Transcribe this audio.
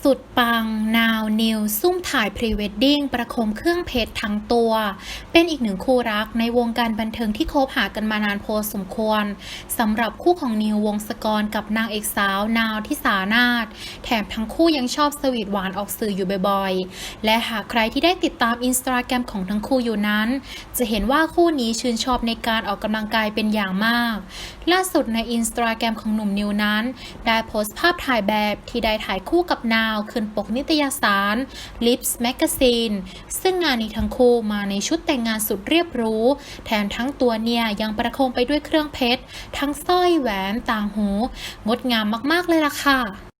สุดปัง นาวนิว ซุ่มถ่ายพรีเวดดิ้งประคมเครื่องเพชรทั้งตัว เป็นอีกหนึ่งคู่รักในวงการบันเทิงที่คบหากันมานานพอสมควรสำหรับคู่ของนิววงศกรกับนางเอกสาวนาวที่สานาถแถมทั้งคู่ยังชอบสวีทหวานออกสื่ออยู่บ่อยๆ และหากใครที่ได้ติดตามอินสตาแกรมของทั้งคู่อยู่นั้น จะเห็นว่าคู่นี้ชื่นชอบในการออกกำลังกายเป็นอย่างมาก ล่าสุดในอินสตาแกรมของหนุ่มนิวนั้น ได้โพสต์ภาพถ่ายแบบที่ได้ถ่ายคู่กับนาวขึ้นปกนิตยสาร Lips Magazine ซึ่งงานนี้ทั้งคู่มาในชุดแต่งงานสุดเรียบรู้ แถมทั้งตัวเนี่ยยังประโคมไปด้วยเครื่องเพชร ทั้งสร้อยแหวนต่างหู งดงามมากๆเลยล่ะค่ะ